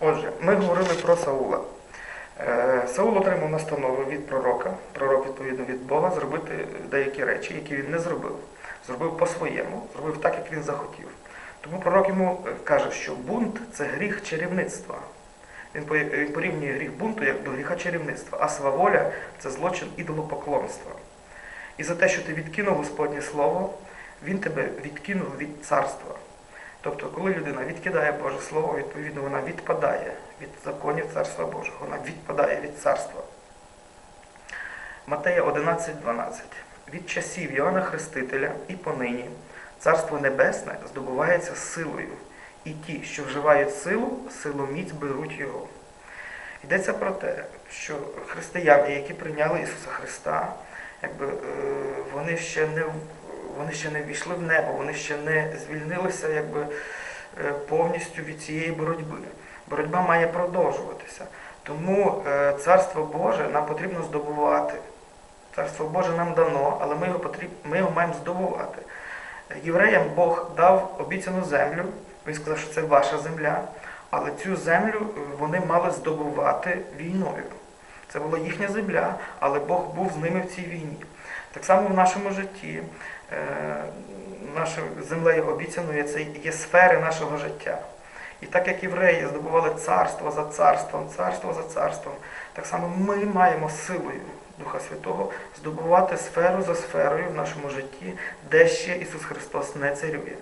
Отже, ми говорили про Саула. Е, Саул отримав настанову від пророка, пророк відповідно від Бога, зробити деякі речі, які він не зробив. Зробив по-своєму, зробив так, як він захотів. Тому пророк йому е, каже, що бунт це гріх чарівництва. Він порівнює гріх бунту як до гріха чарівництва, а сваволя це злочин ідолопоклонства. І за те, що ти відкинув Господнє Слово, він тебе відкинув від царства. Тобто, коли людина відкидає Боже Слово, відповідно, вона відпадає від законів Царства Божого, вона відпадає від царства. Матея 11.12. Від часів Йоанна Хрестителя і понині Царство Небесне здобувається силою, і ті, що вживають силу, силоміць беруть його. Йдеться про те, що християни, які прийняли Ісуса Христа, якби, е, вони, ще не, вони ще не війшли в небо, вони ще не звільнилися якби, е, повністю від цієї боротьби. Боротьба має продовжуватися. Тому е, Царство Боже нам потрібно здобувати. Царство Боже нам дано, але ми його, потріб, ми його маємо здобувати. Євреям Бог дав обіцяну землю, він сказав, що це ваша земля, але цю землю е, вони мали здобувати війною. Це була їхня земля, але Бог був з ними в цій війні. Так само в нашому житті нашою землею обіцяною це є сфери нашого життя. І так як євреї здобували царство за царством, царство за царством, так само ми маємо силою Духа Святого здобувати сферу за сферою в нашому житті, де ще Ісус Христос не царює.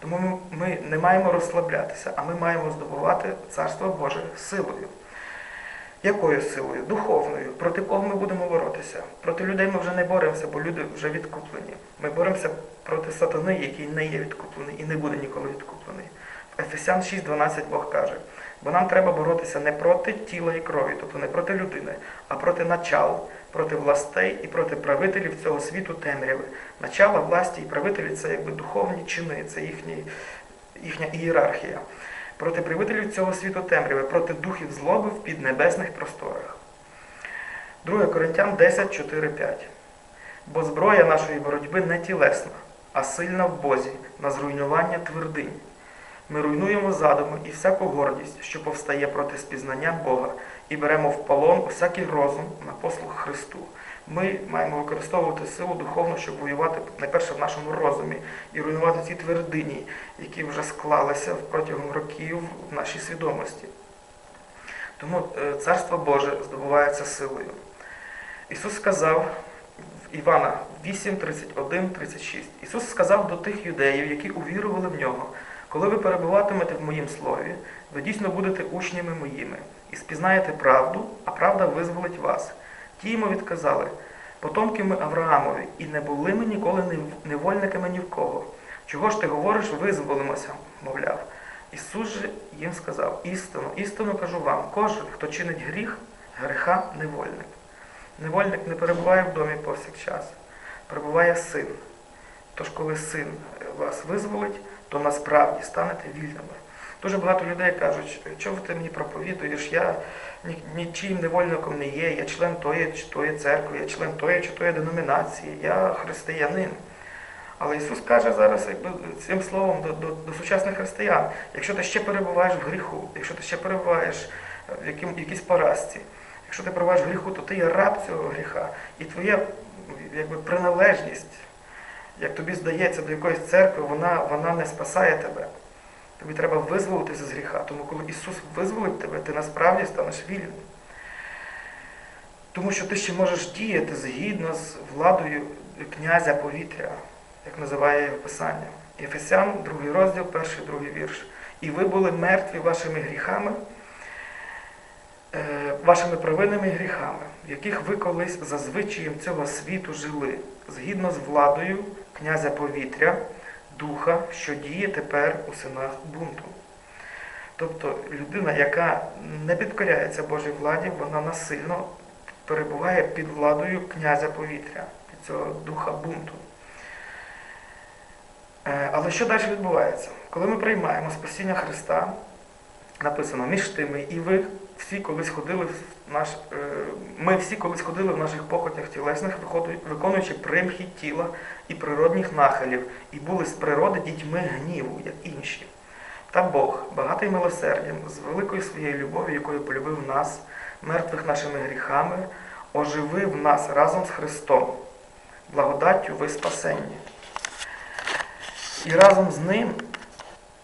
Тому ми не маємо розслаблятися, а ми маємо здобувати Царство Боже силою. Якою силою? Духовною. Проти кого ми будемо боротися? Проти людей ми вже не боремося, бо люди вже відкуплені. Ми боремося проти сатани, який не є відкуплений і не буде ніколи відкуплений. В Ефесян 6.12 Бог каже, бо нам треба боротися не проти тіла і крові, тобто не проти людини, а проти начал, проти властей і проти правителів цього світу темряви. Начала, власті і правителі це якби духовні чини, це їхні, їхня ієрархія. Проти правителів цього світу темряви, проти духів злоби в піднебесних просторах. 2 Коринтян 10, 4, 5. Бо зброя нашої боротьби не тілесна, а сильна в Бозі на зруйнування твердинь. Ми руйнуємо задуми і всяку гордість, що повстає проти спізнання Бога, і беремо в полон усякий розум на послуг Христу. Ми маємо використовувати силу духовну, щоб воювати найперше в нашому розумі і руйнувати ці твердині, які вже склалися протягом років в нашій свідомості. Тому е, Царство Боже здобувається силою. Ісус сказав в Івана 8, 31, 36. Ісус сказав до тих юдеїв, які увірували в нього, коли ви перебуватимете в моїм слові, ви дійсно будете учнями моїми і спізнаєте правду, а правда визволить вас. Ті йому відказали, потомки ми Авраамові, і не були ми ніколи невольниками ні в кого. Чого ж ти говориш, визволимося, мовляв. Ісус же їм сказав, істину, істину кажу вам, кожен, хто чинить гріх, греха невольник. Невольник не перебуває в домі повсякчас, перебуває син. Тож, коли син вас визволить, то насправді станете вільними. Дуже багато людей кажуть, чого ти мені проповідуєш, я нічим невольником не є, я член тої чи тої церкви, я член тої чи тої деномінації, я християнин. Але Ісус каже зараз якби, цим словом до, до, до сучасних християн, якщо ти ще перебуваєш в гріху, якщо ти ще перебуваєш в яким, якійсь поразці, якщо ти перебуваєш в гріху, то ти є раб цього гріха. І твоя якби, приналежність, як тобі здається, до якоїсь церкви, вона, вона не спасає тебе. Тобі треба визволитися з гріха. Тому коли Ісус визволить тебе, ти насправді станеш вільним. Тому що ти ще можеш діяти згідно з владою князя повітря, як називає його Писання. Єфесян, другий розділ, перший, другий вірш. І ви були мертві вашими гріхами, е, вашими провинними гріхами, в яких ви колись за звичаєм цього світу жили, згідно з владою князя повітря, духа, що діє тепер у синах бунту. Тобто людина, яка не підкоряється Божій владі, вона насильно перебуває під владою князя повітря, під цього духа бунту. Е, Але що далі відбувається? Коли ми приймаємо спасіння Христа, написано між тими, і ви всі колись ходили в наш, е, ми всі колись ходили в наших похотях тілесних, виконуючи примхи тіла і природних нахилів, і були з природи дітьми гніву, як інші. Та Бог, багатий милосердям, з великою своєю любов'ю, якою полюбив нас, мертвих нашими гріхами, оживив нас разом з Христом, благодаттю ви спасенні. І разом з ним,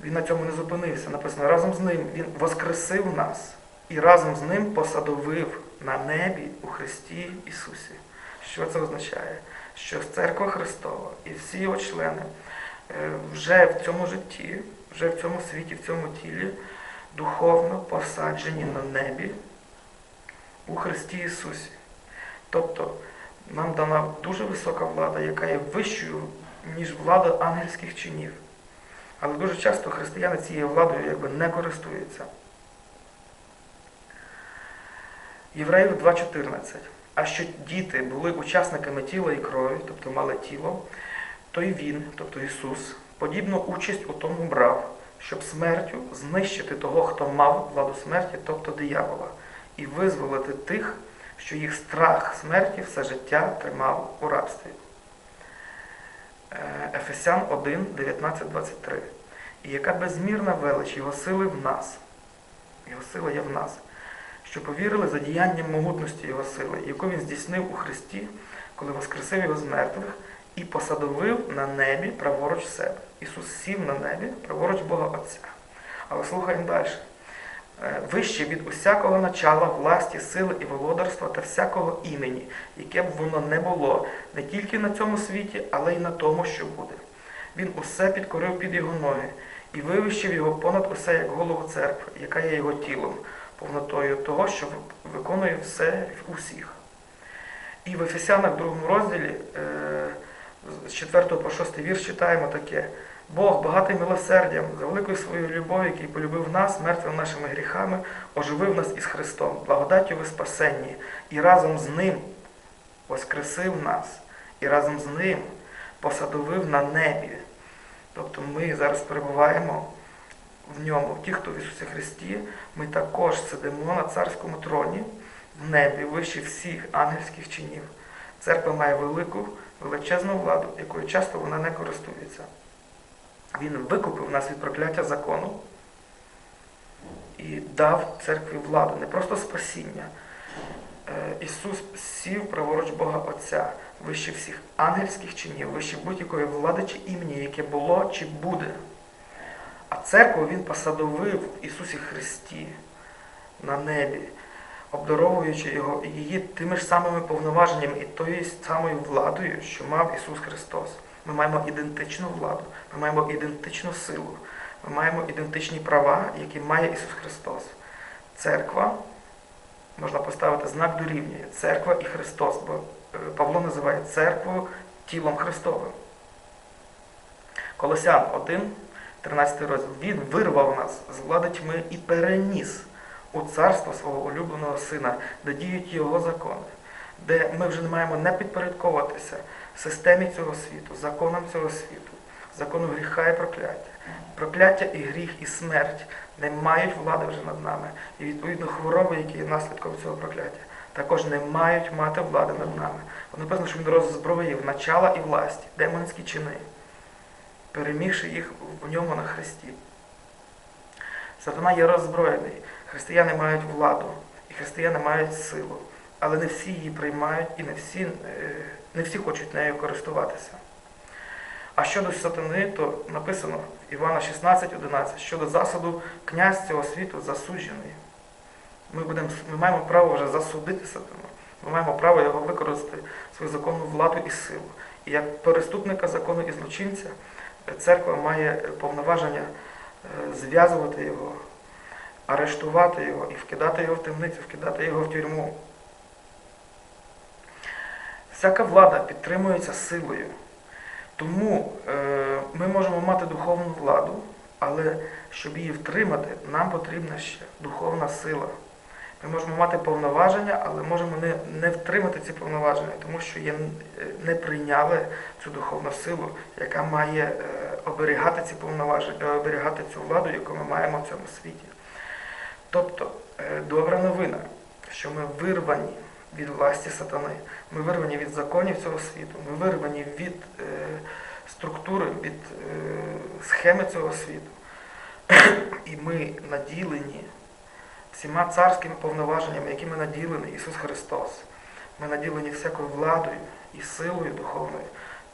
він на цьому не зупинився, написано, разом з ним Він воскресив нас і разом з ним посадовив на небі у Христі Ісусі. Що це означає? Що церква Христова і всі його члени е, вже в цьому житті, вже в цьому світі, в цьому тілі духовно посаджені на небі у Христі Ісусі. Тобто нам дана дуже висока влада, яка є вищою, ніж влада ангельських чинів. Але дуже часто християни цією владою якби не користуються. Євреїв 2.14. А що діти були учасниками тіла і крові, тобто мали тіло, то й він, тобто Ісус, подібну участь у тому брав, щоб смертю знищити того, хто мав владу смерті, тобто диявола, і визволити тих, що їх страх смерті все життя тримав у рабстві. Е, Ефесян 1, 19, 23. І яка безмірна велич Його сили в нас, Його сила є в нас, що повірили за діянням могутності Його сили, яку Він здійснив у Христі, коли воскресив Його з мертвих і посадовив на небі праворуч себе. Ісус сів на небі праворуч Бога Отця. Але слухаємо далі. Е, Вище від усякого начала, власті, сили і володарства та всякого імені, яке б воно не було не тільки на цьому світі, але й на тому, що буде. Він усе підкорив під його ноги і вивищив його понад усе як голову церкви, яка є його тілом, повнотою того, що виконує все в усіх. І в Ефесянах, другому розділі, е, з 4 по 6 вірш читаємо таке. Бог, багатий милосердям, за великою своєю любов'ю, який полюбив нас, мертвим нашими гріхами, оживив нас із Христом, благодаттю ви спасенні, і разом з Ним воскресив нас, і разом з Ним посадовив на небі. Тобто ми зараз перебуваємо в ньому, ті, хто в Ісусі Христі, ми також сидимо на царському троні в небі, вище всіх ангельських чинів. Церква має велику, величезну владу, якою часто вона не користується. Він викупив нас від прокляття закону і дав церкві владу, не просто спасіння. Е, Ісус сів праворуч Бога Отця, вище всіх ангельських чинів, вище будь-якої влади чи імені, яке було чи буде. А церкву Він посадовив в Ісусі Христі на небі, обдаровуючи його її тими ж самими повноваженнями і тою самою владою, що мав Ісус Христос. Ми маємо ідентичну владу, ми маємо ідентичну силу, ми маємо ідентичні права, які має Ісус Христос. Церква, можна поставити знак дорівнює, церква і Христос, бо е, Павло називає церквою тілом Христовим. Колосян 1, 13 розділ. Він вирвав нас з влади тьми і переніс у царство свого улюбленого сина, де діють його закони, де ми вже не маємо не підпорядковуватися системі цього світу, законам цього світу, закону гріха і прокляття. Прокляття і гріх, і смерть не мають влади вже над нами. І відповідно хвороби, які є наслідком цього прокляття, також не мають мати влади над нами. Воно написано, що він роззброїв начала і власті, демонські чини, перемігши їх в ньому на Христі. Сатана є роззброєний. Християни мають владу, і християни мають силу, але не всі її приймають і не всі, е, не всі хочуть нею користуватися. А щодо сатани, то написано в Івана 16,11, щодо засуду князь цього світу засуджений. Ми, будемо, ми маємо право вже засудити сатану. Ми маємо право його використати свою законну владу і силу. І як переступника закону і злочинця, церква має повноваження е, зв'язувати його, арештувати його і вкидати його в темницю, вкидати його в тюрму. Всяка влада підтримується силою. Тому е, ми можемо мати духовну владу, але щоб її втримати, нам потрібна ще духовна сила. Ми можемо мати повноваження, але можемо не, не втримати ці повноваження, тому що є, е, не прийняли цю духовну силу, яка має е, оберігати ці повноваження, е, оберігати цю владу, яку ми маємо в цьому світі. Тобто, е, добра новина, що ми вирвані від власті сатани, ми вирвані від законів цього світу, ми вирвані від е, структури, від е, схеми цього світу. І ми наділені всіма царськими повноваженнями, якими наділений Ісус Христос. Ми наділені всякою владою і силою духовною,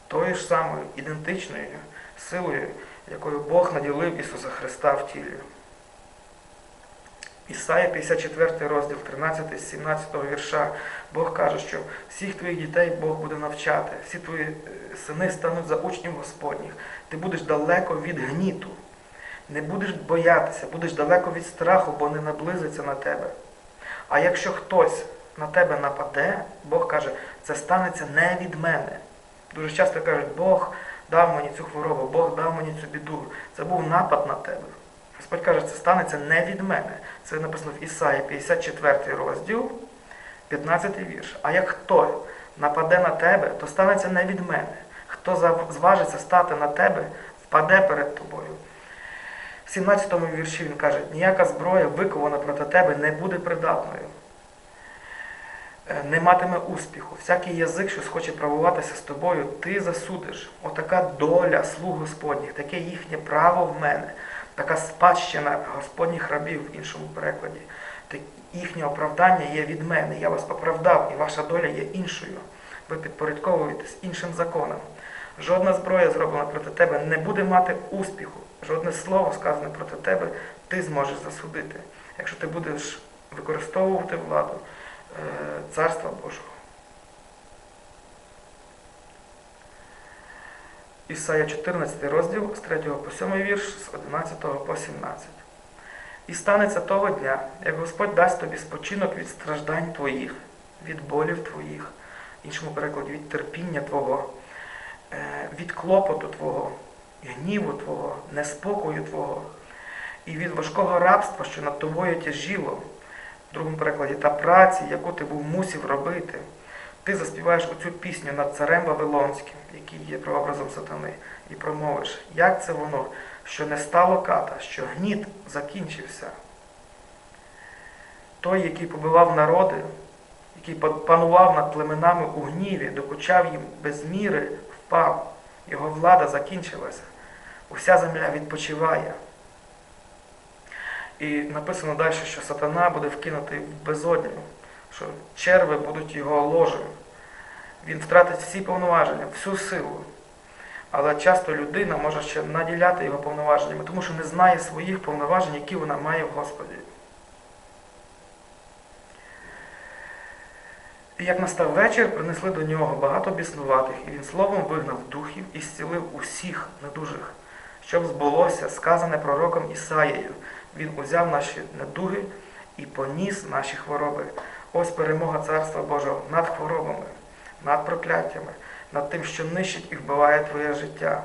тою ж самою ідентичною силою, якою Бог наділив Ісуса Христа в тілі. Ісая 54 розділ 13-17 вірша. Бог каже, що всіх твоїх дітей Бог буде навчати, всі твої е, сини стануть за учнів Господніх. Ти будеш далеко від гніту, не будеш боятися, будеш далеко від страху, бо не наблизиться на тебе. А якщо хтось на тебе нападе, Бог каже, це станеться не від мене. Дуже часто кажуть, Бог дав мені цю хворобу, Бог дав мені цю біду. Це був напад на тебе. Господь каже, це станеться не від мене. Це написано в Ісаї 54 розділ, 15 вірш. А як хто нападе на тебе, то станеться не від мене. Хто зважиться стати на тебе, впаде перед тобою. В 17 вірші він каже, ніяка зброя, викована проти тебе, не буде придатною. Е, Не матиме успіху. Всякий язик, що схоче правуватися з тобою, ти засудиш. Отака доля слуг Господніх, таке їхнє право в мене, така спадщина Господніх рабів в іншому перекладі. Їхнє оправдання є від мене. Я вас оправдав, і ваша доля є іншою. Ви підпорядковуєтесь іншим законам. Жодна зброя, зроблена проти тебе, не буде мати успіху. Жодне слово, сказане проти тебе, ти зможеш засудити, якщо ти будеш використовувати владу е, Царства Божого. Ісая 14 розділ з 3 по 7 вірш, з 11 по 17. І станеться того дня, як Господь дасть тобі спочинок від страждань твоїх, від болів твоїх, іншому перекладі від терпіння Твого, е, від клопоту Твого, гніву Твого, неспокою Твого, і від важкого рабства, що над тобою тяжіло, в другому перекладі, та праці, яку ти був мусів робити. Ти заспіваєш оцю пісню над царем Вавилонським, який є прообразом сатани, і промовиш, як це воно, що не стало ката, що гніт закінчився. Той, який побивав народи, який панував над племенами у гніві, докучав їм без міри, впав. Його влада закінчилася. Уся земля відпочиває. І написано далі, що сатана буде вкинутий в безодню, що черви будуть його ложем. Він втратить всі повноваження, всю силу. Але часто людина може ще наділяти його повноваженнями, тому що не знає своїх повноважень, які вона має в Господі. І як настав вечір, принесли до нього багато біснуватих, і він словом вигнав духів і зцілив усіх недужих, щоб збулося сказане пророком Ісаєю. Він узяв наші недуги і поніс наші хвороби. Ось перемога Царства Божого над хворобами, над прокляттями, над тим, що нищить і вбиває твоє життя.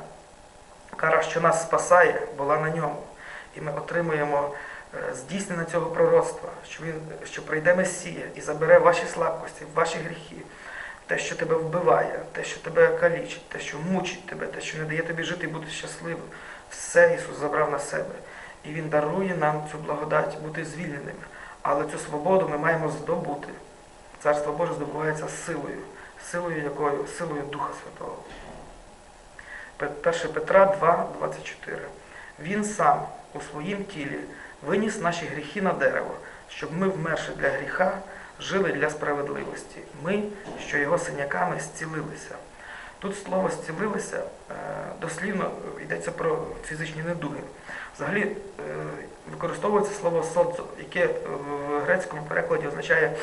Кара, що нас спасає, була на ньому. І ми отримуємо е, здійснення цього пророцтва, що він, що прийде Месія і забере ваші слабкості, ваші гріхи, те, що тебе вбиває, те, що тебе калічить, те, що мучить тебе, те, що не дає тобі жити і бути щасливим. Все Ісус забрав на себе. І Він дарує нам цю благодать бути звільненими. Але цю свободу ми маємо здобути. Царство Боже здобувається силою, силою якою? Силою Духа Святого. 1 Петра 2, 24. Він сам у своїм тілі виніс наші гріхи на дерево, щоб ми, вмерши для гріха, жили для справедливості. Ми, що його синяками зцілилися. Тут слово зцілилися е, дослівно йдеться про фізичні недуги. Взагалі е, використовується слово содзо, яке в грецькому перекладі означає,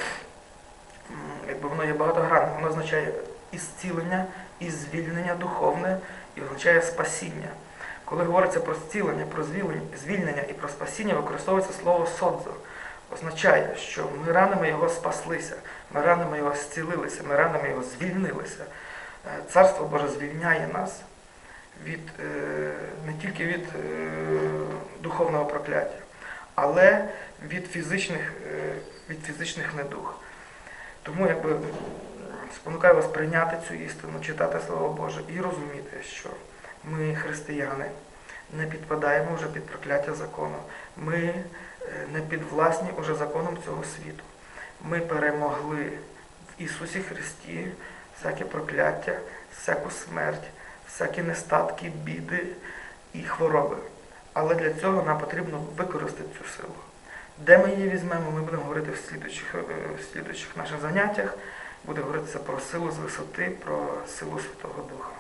якби воно є багатогранним, воно означає і зцілення, і звільнення духовне, і означає спасіння. Коли говориться про зцілення, про звільнення, і про спасіння, використовується слово содзо. Означає, що ми ранами його спаслися, ми ранами його зцілилися, ми ранами його звільнилися. Е, Царство Боже звільняє нас від, е, не тільки від е, духовного прокляття, але від фізичних, від фізичних недуг. Тому якби спонукаю вас прийняти цю істину, читати Слово Боже і розуміти, що ми, християни, не підпадаємо вже під прокляття закону. Ми не підвласні уже законом цього світу. Ми перемогли в Ісусі Христі всяке прокляття, всяку смерть, всякі нестатки, біди і хвороби. Але для цього нам потрібно використати цю силу. Де ми її візьмемо, ми будемо говорити в слідуючих, е, в слідуючих наших заняттях. Буде говоритися про силу з висоти, про силу Святого Духа.